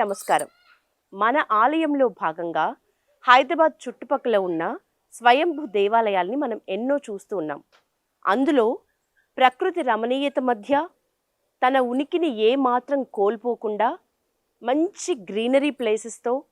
నమస్కారం. మన ఆలయంలో భాగంగా హైదరాబాద్ చుట్టుపక్కల ఉన్న స్వయంభూ దేవాలయాల్ని మనం ఎన్నో చూస్తూ ఉన్నాం. అందులో ప్రకృతి రమణీయత మధ్య తన ఉనికిని ఏ మాత్రం కోల్పోకుండా మంచి గ్రీనరీ ప్లేసెస్తో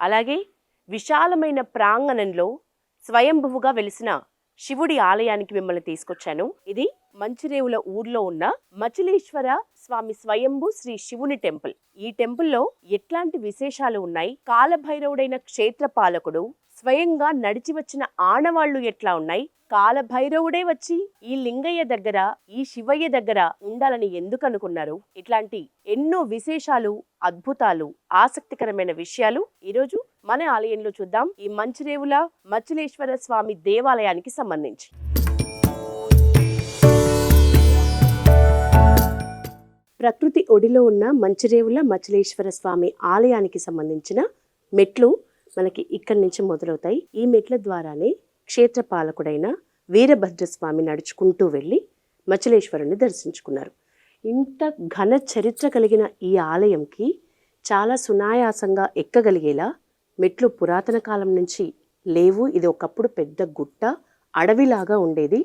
అలాగే విశాలమైన ప్రాంగణంలో స్వయంభువుగా వెలిసిన శివుడి ఆలయానికి మిమ్మల్ని తీసుకొచ్చాను. ఇది మంచిరేవుల ఊర్లో ఉన్న మచిలీశ్వర స్వామి స్వయంభు శ్రీ శివుని టెంపుల్. ఈ టెంపుల్లో ఎట్లాంటి విశేషాలు ఉన్నాయి? కాలభైరవుడైన క్షేత్ర పాలకుడు స్వయంగా నడిచి వచ్చిన ఆనవాళ్ళు ఎట్లా ఉన్నాయి? కాలభైరవుడే వచ్చి ఈ లింగయ్య దగ్గర ఈ శివయ్య దగ్గర ఉండాలని ఎందుకు అనుకున్నారు? ఇట్లాంటి ఎన్నో విశేషాలు అద్భుతాలు ఆసక్తికరమైన విషయాలు ఈరోజు మన ఆలయంలో చూద్దాం. ఈ మంచిరేవుల మచ్చిలేశ్వర స్వామి దేవాలయానికి సంబంధించి. ప్రకృతి ఒడిలో ఉన్న మంచిరేవుల మచిలేశ్వర స్వామి ఆలయానికి సంబంధించిన మెట్లు మనకి ఇక్కడి నుంచి మొదలవుతాయి. ఈ మెట్ల ద్వారానే క్షేత్ర పాలకుడైన వీరభద్రస్వామి నడుచుకుంటూ వెళ్ళి మచిలేశ్వరుని దర్శించుకున్నారు. ఇంత ఘన చరిత్ర కలిగిన ఈ ఆలయంకి చాలా సునాయాసంగా ఎక్కగలిగేలా మెట్లు పురాతన కాలం నుంచి లేవు. ఇది ఒకప్పుడు పెద్ద గుట్ట అడవిలాగా ఉండేది.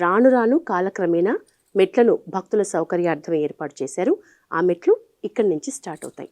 రాను రాను కాలక్రమేణా మెట్లను భక్తుల సౌకర్యార్థం ఏర్పాటు చేశారు. ఆ మెట్లు ఇక్కడి నుంచి స్టార్ట్ అవుతాయి.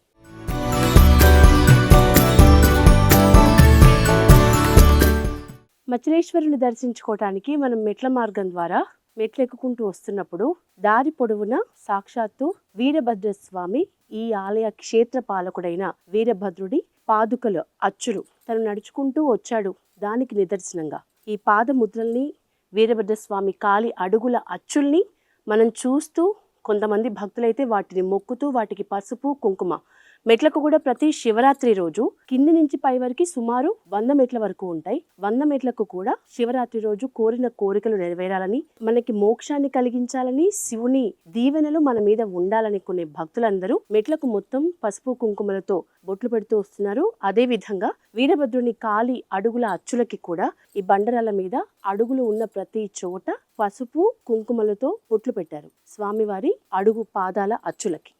మచిలేశ్వరుని దర్శించుకోవటానికి మనం మెట్ల మార్గం ద్వారా మెట్లెక్కుకుంటూ వస్తున్నప్పుడు దారి పొడవున సాక్షాత్తు వీరభద్రస్వామి ఈ ఆలయ క్షేత్ర పాలకుడైన వీరభద్రుడి పాదుకలు అచ్చులు. తను నడుచుకుంటూ వచ్చాడు దానికి నిదర్శనంగా. ఈ పాదముద్రల్ని వీరభద్రస్వామి కాలి అడుగుల అచ్చుల్ని మనం చూస్తూ కొంతమంది భక్తులైతే వాటిని మొక్కుతూ వాటికి పసుపు కుంకుమ మెట్లకు కూడా ప్రతి శివరాత్రి రోజు కింది నుంచి పై వరకు సుమారు వంద మెట్ల వరకు ఉంటాయి. వంద మెట్లకు కూడా శివరాత్రి రోజు కోరిన కోరికలు నెరవేరాలని మనకి మోక్షాన్ని కలిగించాలని శివుని దీవెనలు మన మీద ఉండాలని కొనే భక్తులందరూ మెట్లకు మొత్తం పసుపు కుంకుమలతో బొట్లు పెడుతూ వస్తున్నారు. అదే విధంగా వీరభద్రుని కాలి అడుగుల అచ్చులకి కూడా ఈ బండరాల మీద అడుగులు ఉన్న ప్రతి చోట పసుపు కుంకుమలతో బొట్లు పెట్టారు. స్వామివారి అడుగు పాదాల అచ్చులకి.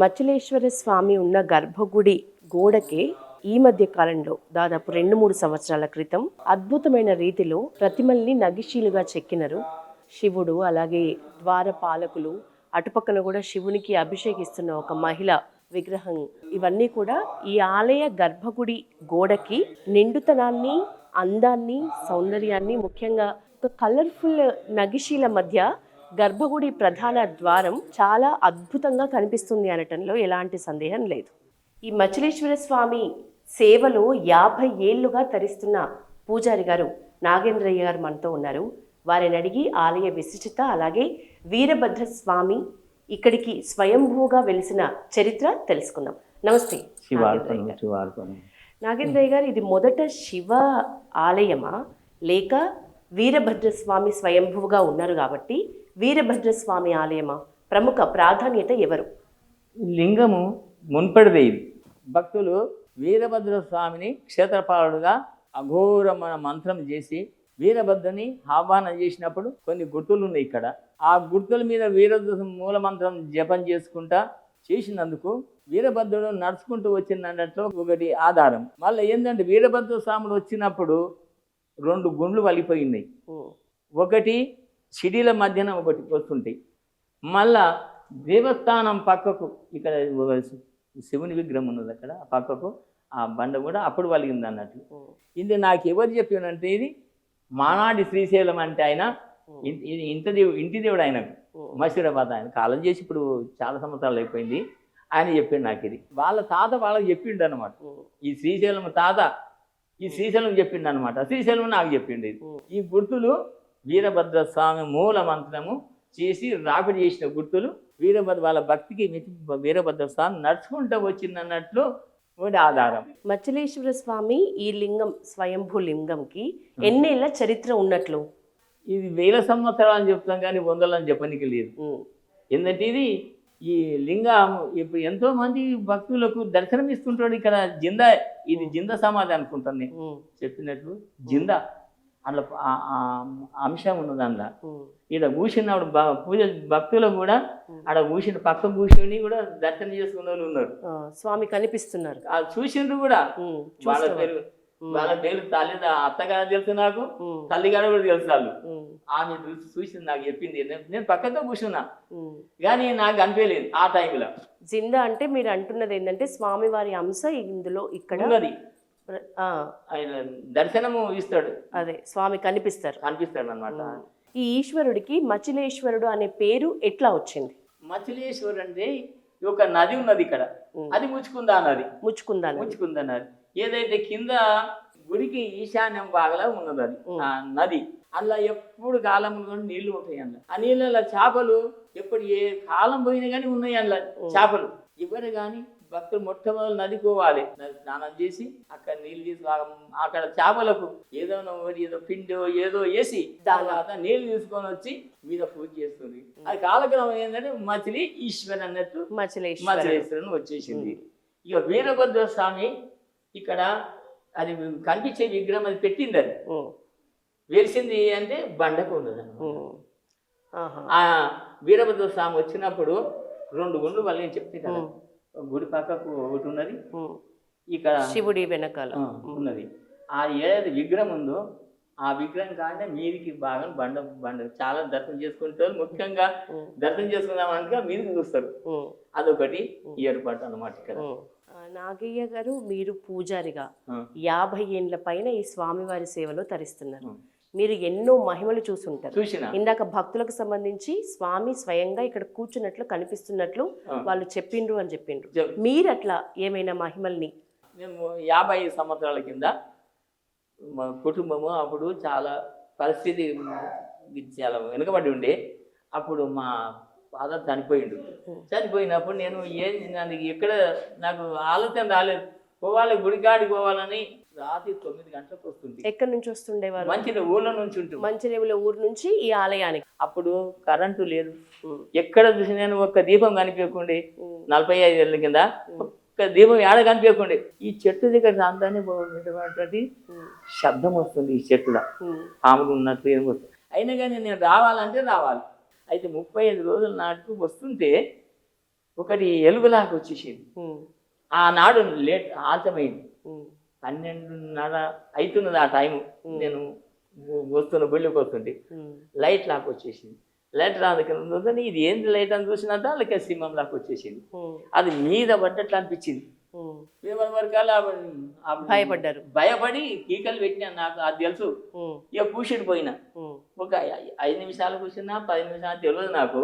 మచిలేశ్వర స్వామి ఉన్న గర్భగుడి గోడకే ఈ మధ్య కాలంలో దాదాపు రెండు మూడు సంవత్సరాల క్రితం అద్భుతమైన రీతిలో ప్రతిమల్ని నగిశీలుగా చెక్కినరు. శివుడు అలాగే ద్వారపాలకులు అటుపక్కన కూడా శివునికి అభిషేకిస్తున్న ఒక మహిళ విగ్రహం. ఇవన్నీ కూడా ఈ ఆలయ గర్భగుడి గోడకి నిండుతనాన్ని అందాన్ని సౌందర్యాన్ని ముఖ్యంగా ఒక కలర్ఫుల్ నగిశీల మధ్య గర్భగుడి ప్రధాన ద్వారం చాలా అద్భుతంగా కనిపిస్తుంది అనటంలో ఎలాంటి సందేహం లేదు. ఈ మచిలేశ్వర స్వామి సేవలో యాభై ఏళ్ళుగా తరిస్తున్న పూజారి గారు నాగేంద్రయ్య గారు మనతో ఉన్నారు. వారిని అడిగి ఆలయ విశిష్టత అలాగే వీరభద్ర స్వామి ఇక్కడికి స్వయంభూగా వెలిసిన చరిత్ర తెలుసుకుందాం. నమస్తే. నాగేంద్రయ్య గారు. శివార్పణం. నాగేంద్రయ్య గారు ఇది మొదట శివ ఆలయమా? లేక వీరభద్ర స్వామి స్వయంభువుగా ఉన్నారు కాబట్టి వీరభద్ర స్వామి ఆలయమా? ప్రముఖ ప్రాధాన్యత ఎవరు? లింగము మున్పడిదే ఇది. భక్తులు వీరభద్ర స్వామిని క్షేత్రపాలుడుగా అఘోరమైన మంత్రం చేసి వీరభద్రుని ఆహ్వానం చేసినప్పుడు కొన్ని గుర్తులు ఉన్నాయి ఇక్కడ. ఆ గుర్తుల మీద వీరభద్ర మూల మంత్రం జపం చేసుకుంటా చేసినందుకు వీరభద్రుడు నడుచుకుంటూ వచ్చిందన్నట్లు ఒకటి ఆధారం. మళ్ళీ ఏంటంటే వీరభద్ర స్వాములు వచ్చినప్పుడు రెండు గుండ్లు వలిపోయినాయి. ఒకటి సిడీల మధ్యన ఒకటి వస్తుంటాయి. మళ్ళా దేవస్థానం పక్కకు ఇక్కడ శివుని విగ్రహం ఉన్నది అక్కడ ఆ పక్కకు ఆ బండ కూడా అప్పుడు వలిగింది అన్నట్లు ఇది నాకు ఎవరు చెప్పానంటే ఇది మానాడి శ్రీశైలం అంటే ఆయన ఇది ఇంత దేవు ఇంటి దేవుడు ఆయనకు. మసీరాబాద్ ఆయన. కాలం చేసి ఇప్పుడు చాలా సంవత్సరాలు అయిపోయింది. ఆయన చెప్పిండు నాకు ఇది. వాళ్ళ తాత వాళ్ళకి చెప్పిండు అనమాట ఈ శ్రీశైలం తాత ఈ శ్రీశైలం చెప్పిండు అనమాట శ్రీశైలం నాకు చెప్పిండు ఈ గుర్తులు వీరభద్ర స్వామి మూల మంత్రము చేసి రాపిడి చేసిన గుర్తులు వీరభద్ర వాళ్ళ భక్తికి మెచ్చి వీరభద్ర స్వామి నడుచుకుంటూ వచ్చిందన్నట్లు ఆధారం. మచిలేశ్వర స్వామి ఈ లింగం స్వయంభూ లింగంకి ఎన్నేళ్ళ చరిత్ర ఉన్నట్లు? ఇది వేల సంవత్సరాలు అని చెప్తాం కానీ వందలని చెప్పనికి లేదు. ఎందుకంటే ఇది ఈ లింగం ఇప్పుడు ఎంతో మంది భక్తులకు దర్శనం ఇస్తుంటాడు ఇక్కడ జిందా ఇది జింద సమాధి అనుకుంటాను నేను చెప్పినట్లు. జింద. అందులో అంశం ఉన్నది అందులో. ఈడ కూర్చున్నప్పుడు పూజ భక్తులు కూడా ఆడ కూర్చుని పక్క కూర్చొని కూడా దర్శనం చేసుకున్న వాళ్ళు ఉన్నారు స్వామి కనిపిస్తున్నారు. చూసిండ్రు కూడా. వాళ్ళ. పేరు వాళ్ళ పేరు తల్లి అత్తగారు తెలుసు నాకు తల్లిగారు కూడా తెలుసు వాళ్ళు. ఆమె చూసి చూసింది నాకు చెప్పింది. నేను- పక్కతో కూర్చున్నా. కానీ నాకు అనిపించలేదు ఆ టైంలో. జిందా అంటే మీరు అంటున్నది ఏంటంటే స్వామివారి అంశ ఇందులో ఇక్కడ ఉన్నది. ఆయన దర్శనము ఇస్తాడు. అదే స్వామి కనిపిస్తారు. కనిపిస్తాడు అనమాట ఈ ఈశ్వరుడికి మచిలేశ్వరుడు అనే పేరు ఎట్లా వచ్చింది? మచిలేశ్వర్ అంటే ఒక నది ఉన్నది ఇక్కడ. అది ముచ్చుకుందా నది? ముచ్చుకుందాను ముచ్చుకుందా నది. ఏదైతే కింద గుడికి ఈశాన్యం బాగలా ఉన్నది అది ఆ నది అలా ఎప్పుడు కాలం నీళ్ళు ఉంటాయి అందులో. ఆ నీళ్ళలో చేపలు ఎప్పుడు ఏ కాలం పోయినా కానీ ఉన్నాయి అందులో చేపలు. ఎవరు కానీ భక్తులు మొట్టమొదటి నది పోవాలి నది స్నానం చేసి అక్కడ నీళ్ళు తీసి అక్కడ చేపలకు ఏదో ఏదో పిండో ఏదో వేసి తర్వాత నీళ్ళు తీసుకొని వచ్చి మీద పూజ చేస్తుంది. అది కాలక్రమం ఏంటంటే మచిలి ఈశ్వర్ అన్నట్టు మచిలేశ్వరుని వచ్చేసింది. ఇక వీరభద్ర స్వామి ఇక్కడ అది కనిపించే విగ్రహం అది పెట్టింది అది వెలిసింది అంటే బండకు ఉన్నది. ఆహా. ఆ వీరభద్ర స్వామి వచ్చినప్పుడు రెండు గుండ్లు వాళ్ళు నేను చెప్తే కదా. గుడి పక్కకు ఒకటి ఉన్నది. ఇక్కడ శివుడి వెనకాల. ఉన్నది. ఆ ఏదైతే విగ్రహం ఉందో ఆ విగ్రహం కానీ మీదికి బాగా బండ బండ చాలా దర్శనం చేసుకుంటారు ముఖ్యంగా. దర్శనం చేసుకుందామనగా మీదికి చూస్తారు. అదొకటి ఏర్పాటు అన్నమాట ఇక్కడ. నాగయ్య గారు మీరు పూజారిగా. యాభై ఏండ్ల పైన ఈ స్వామివారి సేవలో తరిస్తున్నారు. మీరు ఎన్నో మహిమలు చూసుంటారు. ఇందాక భక్తులకు సంబంధించి స్వామి స్వయంగా ఇక్కడ కూర్చున్నట్లు కనిపిస్తున్నట్లు. వాళ్ళు చెప్పిండ్రు అని చెప్పిండ్రు. చెప్- మీరు అట్లా ఏమైనా మహిమల్ని? మేము యాభై సంవత్సరాల కింద మా కుటుంబము అప్పుడు చాలా పరిస్థితి చాలా వెనుకబడి ఉండే. అప్పుడు మా ఫాదర్ చనిపోయిండు. చనిపోయినప్పుడు నేను ఏం నాకు ఎక్కడ నాకు ఆలోచన రాలేదు. పోవాలి గుడికాడికి పోవాలని రాత్రి తొమ్మిది గంటలకు వస్తుంది. ఎక్కడి నుంచి వస్తుండేవారు? మంచి ఊళ్ళో నుంచి ఉంటుంది. మంచిరేవుల ఊరు నుంచి ఈ ఆలయానికి. అప్పుడు కరెంటు లేదు. ఎక్కడ చూసి నేను ఒక్క దీపం కనిపించకుండే. నలభై ఐదు ఏళ్ళ కింద ఒక్క దీపం ఏడ కనిపించకుండే. ఈ చెట్టు దగ్గర రాందాన్ని శబ్దం వస్తుంది ఈ చెట్టులో. ఉమ్, పాములు ఉన్నట్టు ఏం వస్తుంది అయినా కానీ నేను రావాలంటే రావాలి. అయితే ముప్పై ఐదు రోజుల నాటికి వస్తుంటే ఒకటి ఎలుగులాగా వచ్చేసింది. ఆనాడు లేట్ ఆలస్యమైంది. ఉమ్, పన్నెండున్నర అవుతున్నది ఆ టైం నేను వస్తున్న గుళ్ళకి వస్తుంటే ఉమ్, లైట్ లాక్ వచ్చేసింది. లైట్ రాదని ఇది ఏంది లైట్ అని చూసినంత వాళ్ళకి సింహం లాక్ వచ్చేసింది. అది మీద పడ్డట్లు అనిపించింది. ఉమ్. మీద వరకాల భయపడ్డారు. భయపడి కీకలు పెట్టినా నాకు అది తెలుసు. ఇక కూర్చుని పోయినా ఒక ఐదు నిమిషాలు కూర్చున్నా పది నిమిషాలు తెలియదు నాకు.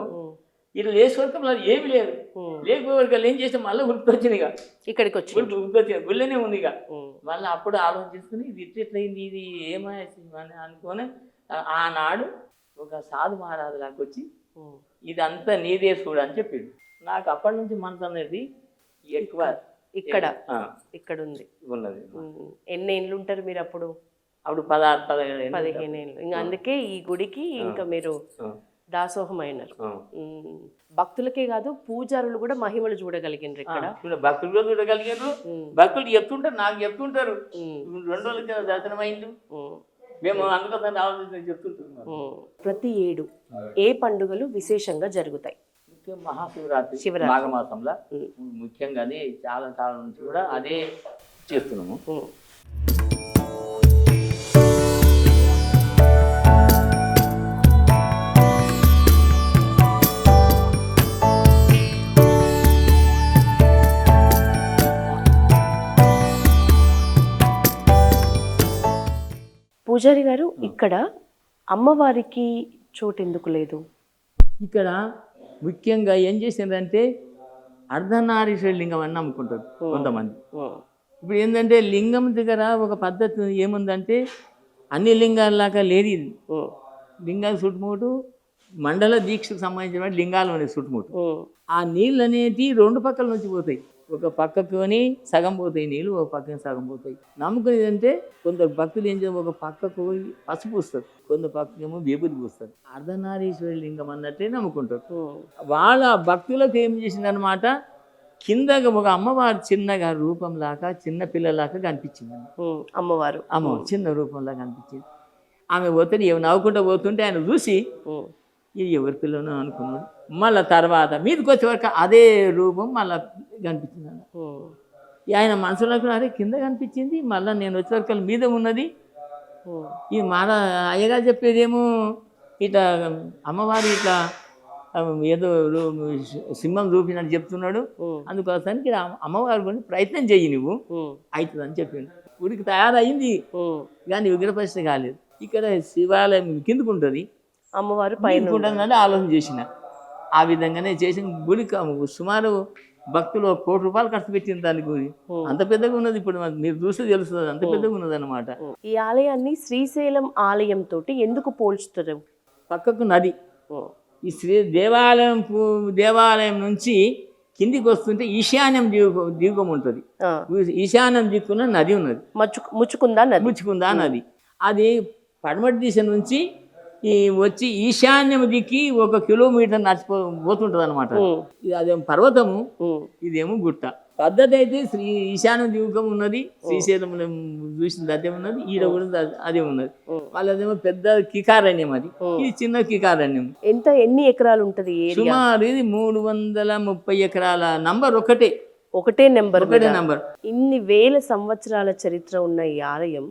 ఉమ్, ఇటు లేచి వరకు అసలు ఏమీ లేదు. ఉమ్. లేకపోయే వరకు ఏం చేస్తే మళ్ళీ గుర్తొచ్చింది ఇక. ఇక్కడికి వచ్చి గుర్తు గుర్తొచ్చింది గుళ్ళనే ఉంది ఇక. మళ్ళీ అప్పుడు ఆలోచించుకుని ఇది ఇట్లా ఎట్లయింది ఇది ఏమైంది అని అనుకొని ఆనాడు ఒక సాధు మహారాజు నాకు వచ్చి. ఇదంతా నీదే చూడు అని చెప్పిండు. నాకు అప్పటి నుంచి మనసు అనేది ఎక్కువ ఇక్కడ ఇక్కడ. ఉంది ఉన్నది. ఎన్ని ఏళ్ళు ఉంటారు మీరు అప్పుడు? అప్పుడు పదహారు ఏళ్ళు. పదిహేను ఏళ్ళు. ఇంకా అందుకే ఈ గుడికి ఇంకా మీరు ఆ, దాసోహం అయినారు ఆ. ఉమ్. భక్తులకే కాదు పూజారులు కూడా మహిమలు చూడగలిగినారు ఇక్కడ. భక్తులు కూడా చూడగలిగారు భక్తులు చెప్తుంటారు నాకు చెప్తుంటారు రెండు రోజుల కింద దర్శనం అయింది మేము అందుకోసం ఆలోచన చెప్తుంటున్నాం. ప్రతి ఏడు ఏ పండుగలు విశేషంగా జరుగుతాయి? మహాశివరాత్రి శివరాత్రి. మాఘమాసంలో. ముఖ్యంగా చాలా కాలం నుంచి కూడా అదే చేస్తున్నాము. పూజారి గారు ఇక్కడ అమ్మవారికి చోటు ఎందుకు లేదు? ఇక్కడ ముఖ్యంగా ఏం చేసిందంటే అర్ధనారీశ్వర లింగం అని నమ్ముకుంటారు కొంతమంది. ఇప్పుడు ఏంటంటే లింగం దగ్గర ఒక పద్ధతి ఏముందంటే అన్ని లింగాల్లాగా ఉమ్, లింగాల చుట్టుముట్టు మండల దీక్షకు సంబంధించిన లింగాలు ఉన్నాయి చుట్టుముట్టు ఆ నీళ్ళు అనేటివి రెండు పక్కల నుంచి పోతాయి. ఒక పక్కకొని సగం పోతాయి నీళ్ళు ఒక పక్కన సగం పోతాయి. నమ్ముకునేది అంటే కొందరు భక్తులు ఏం చేస్తారు? ఒక పక్కకు పసుపు పూస్తారు కొందరు పక్కకేమో విభూతి పూస్తారు. అర్ధనారీశ్వరి లింగం అన్నట్టే నమ్ముకుంటారు. వాళ్ళ భక్తులకు ఏం చేసిందనమాట కిందగా ఒక అమ్మవారు చిన్నగా రూపంలాగా చిన్న పిల్లలాగా కనిపించింది అమ్మవారు. అమ్మ చిన్న రూపంలా కనిపించింది. ఆమె పోతే ఏమి నవ్వుకుంటూ పోతుంటే ఆయన చూసి ఇది ఎవరి పిల్లను అనుకున్నాడు. మళ్ళీ తర్వాత మీదకి వచ్చే వరకు అదే రూపం మళ్ళీ కనిపించింది ఆయన మనసులో కూడా అరే కింద కనిపించింది మళ్ళీ నేను వచ్చే వరకు మీద ఉన్నది. ఈ మన అయ్యగారు చెప్పేదేమో ఇట్లా అమ్మవారు ఇట్లా ఏదో సింహం చూపినట్టు చెప్తున్నాడు. అందుకోసానికి అమ్మవారి గురించి ప్రయత్నం చెయ్యి నువ్వు. చెప్పిండు. గుడికి తయారయింది ఉమ్. కానీ విగ్రహప్రతిష్ఠ కాలేదు. ఇక్కడ శివాలయం కిందకు ఉంటుంది అమ్మవారు పైన ఉంటుందని ఆలోచన చేసిన. ఆ విధంగానే చేసిన గుడి సుమారు భక్తులు ఒక కోటి రూపాయలు ఖర్చు పెట్టిన దాని ఉమ్. అంత పెద్దగా ఉన్నది ఇప్పుడు మీరు చూస్తే తెలుస్తుంది. అంత పెద్దగా ఉన్నది అనమాట ఈ ఆలయాన్ని శ్రీశైలం ఆలయం తోటి ఎందుకు పోల్చుతారు? పక్కకు నది. ఈ శ్రీ దేవాలయం దేవాలయం నుంచి కిందికి వస్తుంటే ఈశాన్యం దిగు దిగువం ఉంటుంది. ఈశాన్యం దిక్కున నది ఉన్నది. మచ్చు ముచ్చుకుందా నది? ముచ్చుకుందా నది. అది పడమటి దిశ నుంచి ఈ వచ్చి ఈశాన్యం దిక్కి ఒక కిలోమీటర్ నడిచిపో పోతుంటుంది అనమాట అదేమో పర్వతము ఇదేమో గుట్ట. పద్ధతి అయితే శ్రీ ఈశాన్య దీపకం ఉన్నది శ్రీశైలంలో చూసింది అదే ఉన్నది ఈడ కూడా అదే- ఉన్నది. వాళ్ళదేమో పెద్ద కికారణ్యం అది. ఇది చిన్న కికారణ్యం. ఎంత ఎన్ని ఎకరాలు ఉంటది సుమారు ఇది మూడు వందల ముప్పై ఎకరాల నంబర్ ఒకటే. ఒకటే నెంబర్ ఒకటే నంబర్. ఇన్ని వేల సంవత్సరాల చరిత్ర ఉన్న ఈ ఆలయం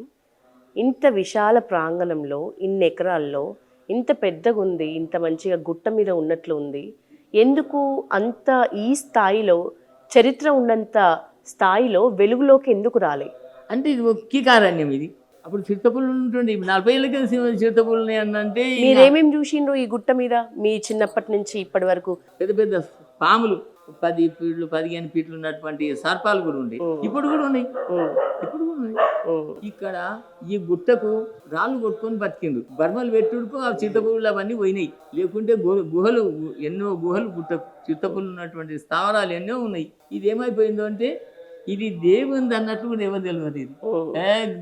ఇంత విశాల ప్రాంగణంలో ఇన్ని ఎకరాల్లో ఇంత పెద్దగా ఉంది ఇంత మంచిగా గుట్ట మీద ఉన్నట్లు ఉంది. ఎందుకు అంత ఈ స్థాయిలో చరిత్ర ఉన్నంత స్థాయిలో వెలుగులోకి ఎందుకు రాలే? అంటే ఇది కికారణ్యం ఇది. అప్పుడు చిరుతపులు ఉంటుండే నలభై ఏళ్ళ కింద చిరుతపులు అంటే మీరేమేం చూసిండ్రు ఈ గుట్ట మీద? మీ చిన్నప్పటి నుంచి ఇప్పటి వరకు? పెద్ద పెద్ద పాములు. పది ఫీట్లు పదిహేను ఫీట్లు ఉన్నటువంటి సర్పాలు కూడా ఉండే ఇప్పుడు కూడా ఉన్నాయి. ఇప్పుడు కూడా ఉన్నాయి. ఇక్కడ ఈ గుట్టకు రాళ్ళు కొట్టుకొని బతికిండు. బర్మలు పెట్టుడుకు ఆ చింతపులు అవన్నీ పోయినాయి. లేకుంటే గుహలు ఎన్నో గుహలు గుట్ట చింతపులు ఉన్నటువంటి స్థావరాలు ఎన్నో ఉన్నాయి. ఇది ఏమైపోయిందో అంటే ఇది దేవుంది అన్నట్లు కూడా ఎవరు తెలియదు ఇది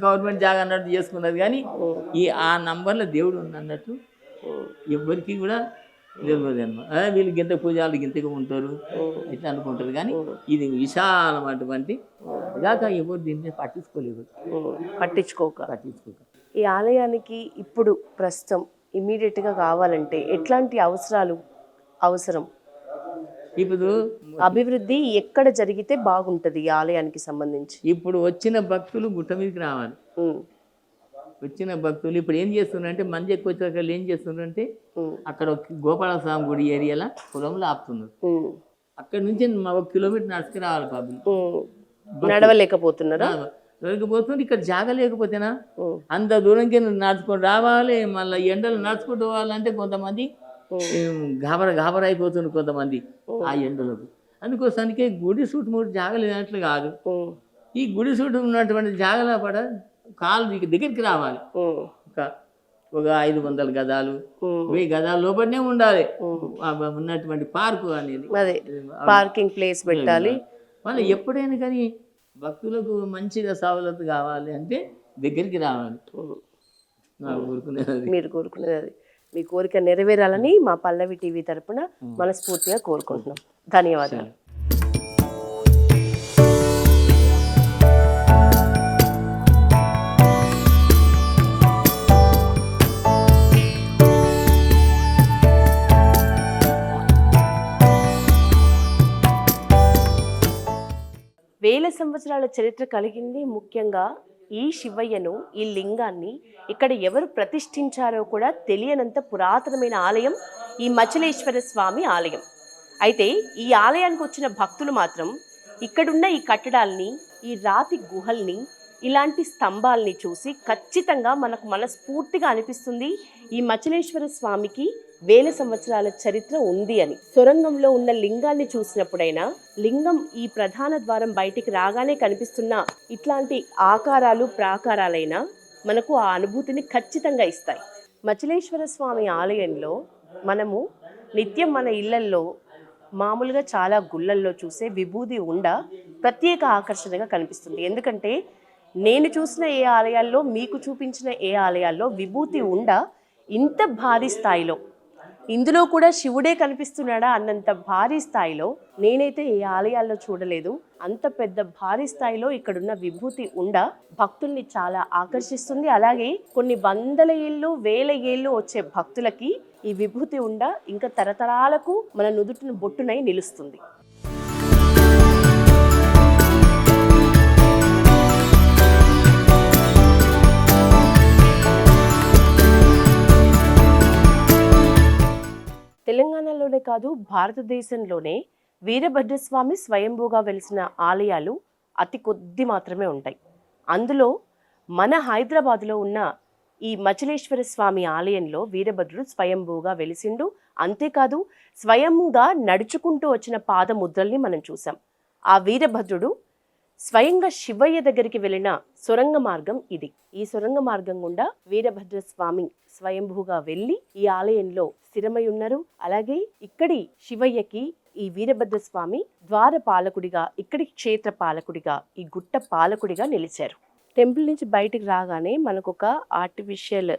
గవర్నమెంట్ జాగా అన్నట్టు చేసుకున్నది కానీ ఈ ఆ నంబర్లో దేవుడు ఉంది అన్నట్టు ఉమ్, ఎవ్వరికి కూడా తెలియదు అనమాట వీళ్ళు గింత పూజలు గింతగా ఉంటారు. ఇట్లా అనుకుంటారు. కానీ ఇది విశాలమైనటువంటి ఇదాక ఎవరు దీన్ని పట్టించుకోలేదు. పట్టించుకోక. పట్టించుకోక. ఈ ఆలయానికి ఇప్పుడు ప్రస్తుతం ఇమీడియట్గా కావాలంటే ఎట్లాంటి అవసరాలు అవసరం? ఇప్పుడు అభివృద్ధి ఎక్కడ జరిగితే బాగుంటది ఈ ఆలయానికి సంబంధించి? ఇప్పుడు వచ్చిన భక్తులు గుట్ట మీదకి రావాలి. వచ్చిన భక్తులు ఇప్పుడు ఏం చేస్తున్నారంటే మంది ఎక్కువ వచ్చాక ఏం చేస్తున్నారంటే అక్కడ గోపాల స్వామి గుడి ఏరియాలో పొలంలో ఆపుతున్నారు. అక్కడ నుంచి మా ఒక కిలోమీటర్ నడుచుకు రావాలి బాబు. నడవలేకపోతున్నారా? లేకపోతే ఇక్కడ జాగ లేకపోతేనా అంత దూరంకి నడుచుకొని రావాలి మళ్ళీ ఎండలు నడుచుకుంటూ పోవాలంటే కొంతమంది గాబర గాబర అయిపోతుంది కొంతమంది ఆ ఎండలకు. అందుకోసానికి గుడి సూట్ మూడు జాగ లేనట్లు కాదు ఈ గుడి చుట్టూ ఉన్నటువంటి జాగల పడ కాలు దిగ- దగ్గరికి రావాలి. ఒక ఒక ఐదు వందల గదాలు. వెయ్యి గదాల లోపలనే ఉండాలి. ఉన్నటువంటి పార్కు అనేది. పార్కింగ్ ప్లేస్ పెట్టాలి. మళ్ళీ ఎప్పుడైనా కానీ భక్తులకు మంచిగా సవలతు కావాలి అంటే దగ్గరికి రావాలి. ఉమ్. నాకు ఊరుకునేది మీరు కోరుకునేది అది. మీ కోరిక నెరవేరాలని మా పల్లవి టీవీ తరపున మనస్ఫూర్తిగా కోరుకుంటున్నాం. ధన్యవాదాలు. వేల సంవత్సరాల చరిత్ర కలిగింది ముఖ్యంగా ఈ శివయ్యను ఈ లింగాన్ని. ఇక్కడ ఎవరు ప్రతిష్ఠించారో కూడా తెలియనంత పురాతనమైన ఆలయం ఈ మచలేశ్వర స్వామి ఆలయం. అయితే ఈ ఆలయానికి వచ్చిన భక్తులు మాత్రం ఇక్కడున్న ఈ కట్టడాల్ని ఈ రాతి గుహల్ని ఇలాంటి స్తంభాల్ని చూసి ఖచ్చితంగా మనకు మనస్ఫూర్తిగా అనిపిస్తుంది ఈ మచలేశ్వర స్వామికి వేల సంవత్సరాల చరిత్ర ఉంది అని. సొరంగంలో ఉన్న లింగాన్ని చూసినప్పుడైనా లింగం ఈ ప్రధాన ద్వారం బయటికి రాగానే కనిపిస్తున్న ఇట్లాంటి ఆకారాలు ప్రాకారాలైనా మనకు ఆ అనుభూతిని ఖచ్చితంగా ఇస్తాయి. మచిలేశ్వర స్వామి ఆలయంలో మనము నిత్యం మన ఇళ్ళల్లో మామూలుగా చాలా గుళ్ళల్లో చూసే విభూది ఉండ ప్రత్యేక ఆకర్షణగా కనిపిస్తుంది. ఎందుకంటే నేను చూసిన ఏ ఆలయాల్లో మీకు చూపించిన ఏ ఆలయాల్లో విభూతి ఉండ ఇంత భారీ స్థాయిలో ఇందులో కూడా శివుడే కనిపిస్తున్నాడా అన్నంత భారీ స్థాయిలో నేనైతే ఈ ఆలయాల్లో చూడలేదు. అంత పెద్ద భారీ స్థాయిలో ఇక్కడున్న విభూతి ఉండ భక్తుల్ని చాలా ఆకర్షిస్తుంది. అలాగే కొన్ని వందల ఏళ్ళు వేల ఏళ్ళు వచ్చే భక్తులకి ఈ విభూతి ఉండ ఇంకా తరతరాలకు మన నుదుటిన బొట్టునై నిలుస్తుంది. తెలంగాణలోనే కాదు భారతదేశంలోనే వీరభద్రస్వామి స్వయంభూగా వెలిసిన ఆలయాలు అతి కొద్ది మాత్రమే ఉంటాయి. అందులో మన హైదరాబాదులో ఉన్న ఈ మచలేశ్వర స్వామి ఆలయంలో వీరభద్రుడు స్వయంభూగా వెలిసిండు. అంతేకాదు స్వయంగా నడుచుకుంటూ వచ్చిన పాదముద్రల్ని మనం చూసాం. ఆ వీరభద్రుడు స్వయంగా శివయ్య దగ్గరికి వెళ్ళిన సొరంగ మార్గం ఇది. ఈ సొరంగ మార్గం గుండా వీరభద్ర స్వామి స్వయంభూగా వెళ్ళి ఈ ఆలయంలో స్థిరమై ఉన్నారు అలాగే ఇక్కడి శివయ్యకి ఈ వీరభద్ర స్వామి ద్వార పాలకుడిగా ఇక్కడి క్షేత్ర పాలకుడిగా ఈ గుట్ట పాలకుడిగా నిలిచారు. టెంపుల్ నుంచి బయటికి రాగానే మనకు ఒక ఆర్టిఫిషియల్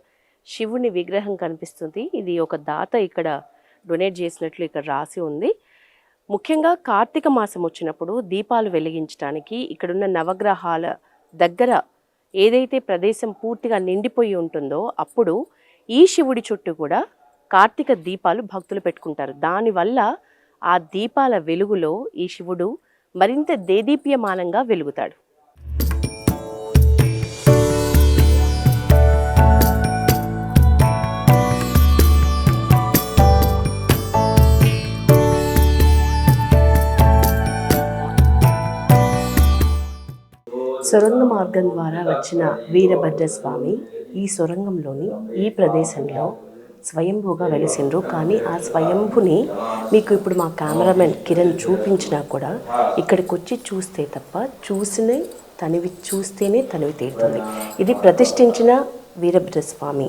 శివుని విగ్రహం కనిపిస్తుంది. ఇది ఒక దాత ఇక్కడ డొనేట్ చేసినట్లు ఇక్కడ రాసి ఉంది. ముఖ్యంగా కార్తీక మాసం వచ్చినప్పుడు దీపాలు వెలిగించడానికి ఇక్కడున్న నవగ్రహాల దగ్గర ఏదైతే ప్రదేశం పూర్తిగా నిండిపోయి ఉంటుందో అప్పుడు ఈ శివుడి చుట్టూ కూడా కార్తీక దీపాలు భక్తులు పెట్టుకుంటారు. దానివల్ల ఆ దీపాల వెలుగులో ఈ శివుడు మరింత దేదీప్యమానంగా వెలుగుతాడు. సొరంగ మార్గం ద్వారా వచ్చిన వీరభద్రస్వామి ఈ సొరంగంలోని ఈ ప్రదేశంలో స్వయంభూగా వెలిసిండ్రు. కానీ ఆ స్వయంభుని మీకు ఇప్పుడు మా కెమెరామెన్ కిరణ్ చూపించినా కూడా ఇక్కడికి వచ్చి చూస్తే తప్ప చూసిన తనివి చూస్తేనే తనివి తీరుతుంది. ఇది ప్రతిష్ఠించిన వీరభద్ర స్వామి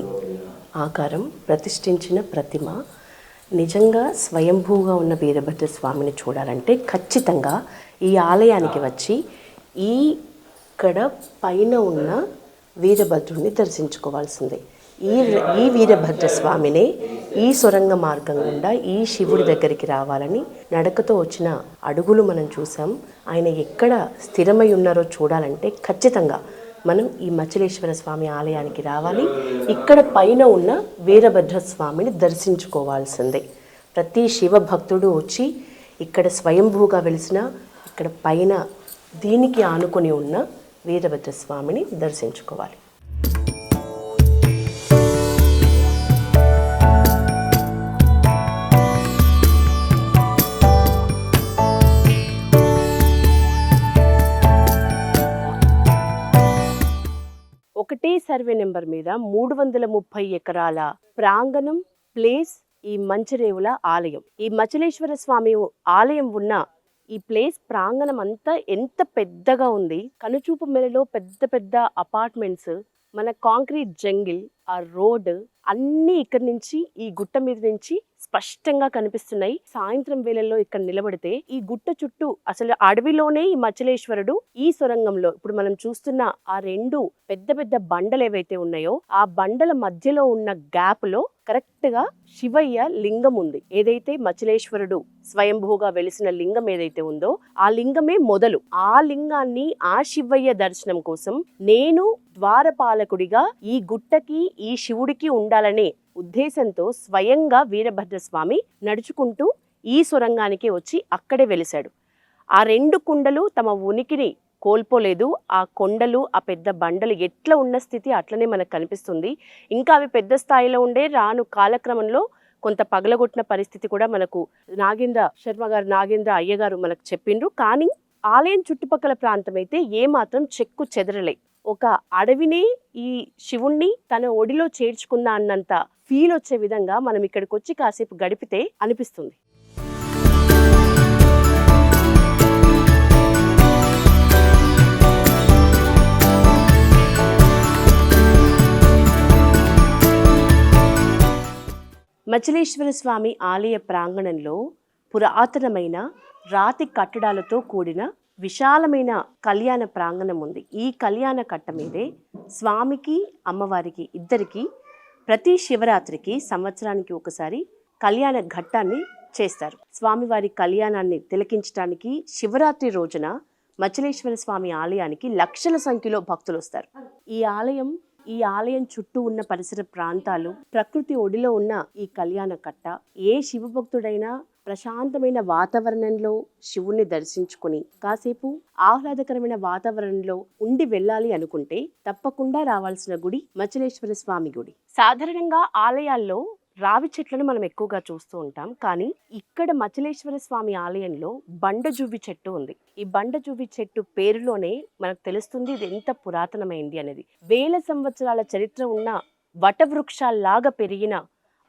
ఆకారం ప్రతిష్ఠించిన ప్రతిమ. నిజంగా స్వయంభూగా ఉన్న వీరభద్ర స్వామిని చూడాలంటే ఖచ్చితంగా ఈ ఆలయానికి వచ్చి ఈ ఇక్కడ పైన ఉన్న వీరభద్రుడిని దర్శించుకోవాల్సిందే. ఈ ఈ వీరభద్ర స్వామినే ఈ సొరంగ మార్గం గుండా ఈ శివుడి దగ్గరికి రావాలని నడకతో వచ్చిన అడుగులు మనం చూసాం ఆయన ఎక్కడ స్థిరమై ఉన్నారో చూడాలంటే ఖచ్చితంగా మనం ఈ మచలేశ్వర స్వామి ఆలయానికి రావాలి. ఇక్కడ పైన ఉన్న వీరభద్ర స్వామిని దర్శించుకోవాల్సిందే. ప్రతి శివ భక్తుడు వచ్చి ఇక్కడ స్వయంభూగా వెలిసిన ఇక్కడ పైన దీనికి ఆనుకొని ఉన్న వీరభద్ర స్వామిని దర్శించుకోవాలి. ఒకటే సర్వే నెంబర్ మీద మూడు వందల ముప్పై ఎకరాల ప్రాంగణం ప్లేస్ ఈ మంచరేవుల ఆలయం. ఈ మచలేశ్వర స్వామి ఆలయం ఉన్న ఈ ప్లేస్ ప్రాంగణం అంతా ఎంత పెద్దగా ఉంది. కనుచూపు మేరలో పెద్ద పెద్ద అపార్ట్మెంట్స్ మన కాంక్రీట్ జంగిల్ ఆ రోడ్ అన్నీ ఇక్కడి నుంచి ఈ గుట్ట మీద నుంచి స్పష్టంగా కనిపిస్తున్నాయి. సాయంత్రం వేళల్లో ఇక్కడ నిలబడితే ఈ గుట్ట చుట్టూ అసలు అడవిలోనే ఈ మచలేశ్వరుడు ఈ సొరంగంలో ఇప్పుడు మనం చూస్తున్న ఆ రెండు పెద్ద పెద్ద బండలు ఏవైతే ఉన్నాయో ఆ బండల మధ్యలో ఉన్న గ్యాప్లో కరెక్ట్గా శివయ్య లింగం ఉంది. ఏదైతే మచలేశ్వరుడు స్వయంభూగా వెలిసిన లింగం ఏదైతే ఉందో ఆ లింగమే మొదలు. ఆ లింగాన్ని ఆ శివయ్య దర్శనం కోసం నేను ద్వారపాలకుడిగా ఈ గుట్టకి ఈ శివుడికి ఉండాలనే ఉద్దేశంతో స్వయంగా వీరభద్రస్వామి నడుచుకుంటూ ఈ సొరంగానికి వచ్చి అక్కడే వెలిశాడు. ఆ రెండు కుండలు తమ ఉనికిని కోల్పోలేదు. ఆ కొండలు ఆ పెద్ద బండలు ఎట్లా ఉన్న స్థితి అట్లనే మనకు కనిపిస్తుంది. ఇంకా అవి పెద్ద స్థాయిలో ఉండే రాను కాలక్రమంలో కొంత పగలగొట్టిన పరిస్థితి కూడా మనకు నాగేంద్ర శర్మ గారు నాగేంద్ర అయ్యగారు మనకు చెప్పిండ్రు. కానీ ఆలయం చుట్టుపక్కల ప్రాంతం అయితే ఏమాత్రం చెక్కు చెదరలే. ఒక అడవిని ఈ శివుణ్ణి తన ఒడిలో చేర్చుకున్న అన్నంత ఫీల్ వచ్చే విధంగా మనం ఇక్కడికి వచ్చి కాసేపు గడిపితే అనిపిస్తుంది. మచిలేశ్వర స్వామి ఆలయ ప్రాంగణంలో పురాతనమైన రాతి కట్టడాలతో కూడిన విశాలమైన కళ్యాణ ప్రాంగణం ఉంది. ఈ కళ్యాణ కట్ట మీదే స్వామికి అమ్మవారికి ఇద్దరికి ప్రతి శివరాత్రికి సంవత్సరానికి ఒకసారి కళ్యాణ ఘట్టాన్ని చేస్తారు. స్వామివారి కళ్యాణాన్ని తిలకించడానికి శివరాత్రి రోజున మచలేశ్వర స్వామి ఆలయానికి లక్షల సంఖ్యలో భక్తులు వస్తారు. ఈ ఆలయం ఈ ఆలయం చుట్టూ ఉన్న పరిసర ప్రాంతాలు ప్రకృతి ఒడిలో ఉన్న ఈ కళ్యాణ కట్ట ఏ శివభక్తుడైనా ప్రశాంతమైన వాతావరణంలో శివుణ్ణి దర్శించుకుని కాసేపు ఆహ్లాదకరమైన వాతావరణంలో ఉండి వెళ్ళాలి అనుకుంటే తప్పకుండా రావాల్సిన గుడి మచలేశ్వర స్వామి గుడి. సాధారణంగా ఆలయాల్లో రావి చెట్లను మనం ఎక్కువగా చూస్తూ ఉంటాం. కానీ ఇక్కడ మచలేశ్వర స్వామి ఆలయంలో బండజువ్వి చెట్టు ఉంది. ఈ బండజువ్వి చెట్టు పేరులోనే మనకు తెలుస్తుంది ఇది ఎంత పురాతనమైంది అనేది. వేల సంవత్సరాల చరిత్ర ఉన్న వటవృక్షాల్లాగా పెరిగిన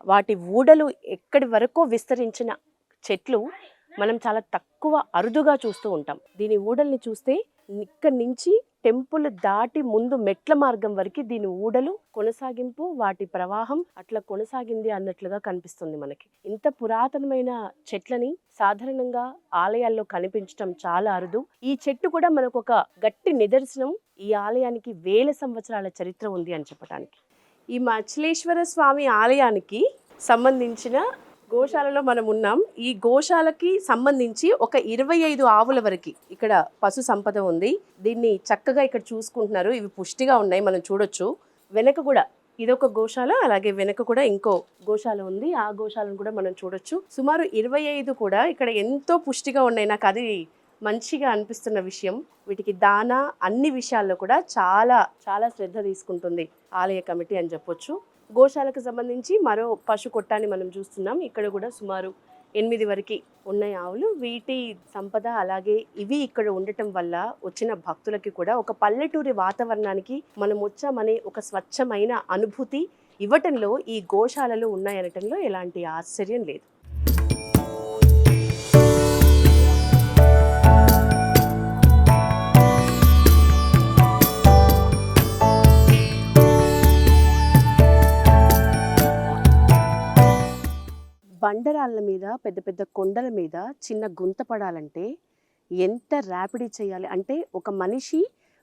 వాటి ఊడలు ఎక్కడి వరకు విస్తరించిన చెట్లు మనం చాలా తక్కువ అరుదుగా చూస్తూ ఉంటాం. దీని ఊడల్ని చూస్తే ఇక్కడి నుంచి టెంపుల్ దాటి ముందు మెట్ల మార్గం వరకు దీని ఊడలు కొనసాగింపు వాటి ప్రవాహం అట్లా కొనసాగింది అన్నట్లుగా కనిపిస్తుంది మనకి. ఇంత పురాతనమైన చెట్లని సాధారణంగా ఆలయాల్లో కనిపించడం చాలా అరుదు. ఈ చెట్టు కూడా మనకు ఒక గట్టి నిదర్శనం. ఈ ఆలయానికి వేల సంవత్సరాల చరిత్ర ఉంది అని చెప్పడానికి ఈ మచిలేశ్వర స్వామి ఆలయానికి సంబంధించిన గోశాలలో మనం ఉన్నాం. ఈ గోశాలకి సంబంధించి ఒక ఇరవై ఐదు ఆవుల వరకు ఇక్కడ పశు సంపద ఉంది. దీన్ని చక్కగా ఇక్కడ చూసుకుంటున్నారు. ఇవి పుష్టిగా ఉన్నాయి. మనం చూడొచ్చు. వెనక కూడా ఇదొక గోశాల. అలాగే వెనక కూడా ఇంకో గోశాల ఉంది. ఆ గోశాలను కూడా మనం చూడొచ్చు. సుమారు ఇరవై ఐదు కూడా ఇక్కడ ఎంతో పుష్టిగా ఉన్నాయి. నాకు అది మంచిగా అనిపిస్తున్న విషయం. వీటికి దాన అన్ని విషయాల్లో కూడా చాలా చాలా శ్రద్ధ తీసుకుంటుంది ఆలయ కమిటీ అని చెప్పొచ్చు. గోశాలకు సంబంధించి మరో పశు కొట్టాన్ని మనం చూస్తున్నాం. ఇక్కడ కూడా సుమారు ఎనిమిది వరకు ఉన్నాయి ఆవులు. వీటి సంపద అలాగే ఇవి ఇక్కడ ఉండటం వల్ల వచ్చిన భక్తులకి కూడా ఒక పల్లెటూరి వాతావరణానికి మనం వచ్చామనే ఒక స్వచ్ఛమైన అనుభూతి ఇవ్వటంలో ఈ గోశాలలు ఉన్నాయనటంలో ఎలాంటి ఆశ్చర్యం లేదు. బండరాళ్ళ మీద పెద్ద పెద్ద కొండల మీద చిన్న గుంత పడాలంటే ఎంత ర్యాపిడీ చేయాలి? అంటే ఒక మనిషి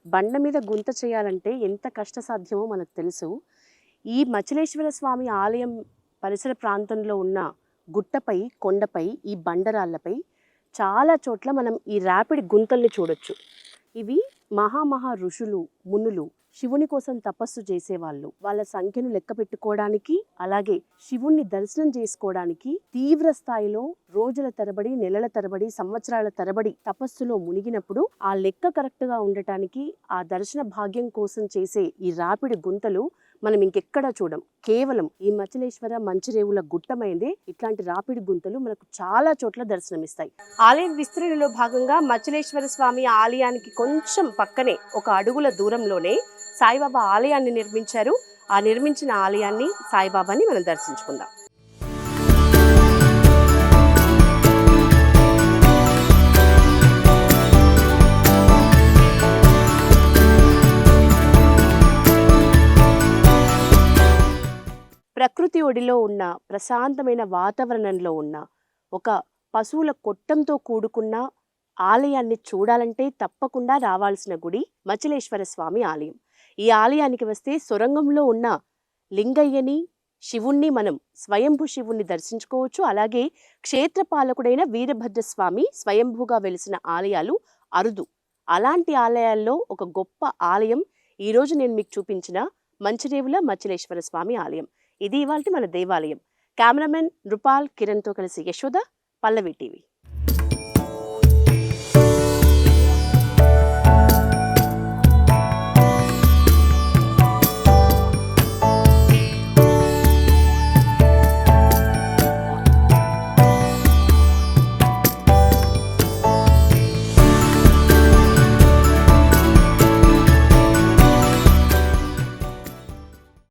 బండ మీద గుంత చేయాలంటే ఎంత కష్టసాధ్యమో మనకు తెలుసు. ఈ మచలేశ్వర స్వామి ఆలయం పరిసర ప్రాంతంలో ఉన్న గుట్టపై కొండపై ఈ బండరాళ్ళపై చాలా చోట్ల మనం ఈ ర్యాపిడ్ గుంతల్ని చూడొచ్చు. ఇవి మహామహా ఋషులు మునులు శివుని కోసం తపస్సు చేసేవాళ్ళు. వాళ్ళ సంఖ్యను లెక్క పెట్టుకోవడానికి అలాగే శివుణ్ణి దర్శనం చేసుకోవడానికి తీవ్ర స్థాయిలో రోజుల తరబడి నెలల తరబడి సంవత్సరాల తరబడి తపస్సులో మునిగినప్పుడు ఆ లెక్క కరెక్ట్గా ఉండటానికి ఆ దర్శన భాగ్యం కోసం చేసే ఈ రాపిడి గుంతలు మనం ఇంకెక్కడా చూడం. కేవలం ఈ మచలేశ్వర మంచిరేవుల గుట్టమైందే ఇట్లాంటి రాపిడి గుంతలు మనకు చాలా చోట్ల దర్శనమిస్తాయి. ఆలయం విస్తరణలో భాగంగా మచలేశ్వర స్వామి ఆలయానికి కొంచెం పక్కనే ఒక అడుగుల దూరంలోనే సాయిబాబా ఆలయాన్ని నిర్మించారు. ఆ నిర్మించిన ఆలయాన్ని సాయిబాబాని మనం దర్శించుకుందాం. ప్రకృతి ఒడిలో ఉన్న ప్రశాంతమైన వాతావరణంలో ఉన్న ఒక పశువుల కొట్టంతో కూడుకున్న ఆలయాన్ని చూడాలంటే తప్పకుండా రావాల్సిన గుడి మచలేశ్వర స్వామి ఆలయం. ఈ ఆలయానికి వస్తే సొరంగంలో ఉన్న లింగయ్యని శివుణ్ణి మనం స్వయంభు శివుణ్ణి దర్శించుకోవచ్చు. అలాగే క్షేత్రపాలకుడైన వీరభద్రస్వామి స్వయంభుగా వెలిసిన ఆలయాలు అరుదు. అలాంటి ఆలయాల్లో ఒక గొప్ప ఆలయం. ఈరోజు నేను మీకు చూపించిన మంచిరేవుల మచ్చలేశ్వర స్వామి ఆలయం. ఇది ఇవాళ మన దేవాలయం. కెమెరామెన్ నృపాల్ కిరణ్తో కలిసి యశోద పల్లవి టీవీ.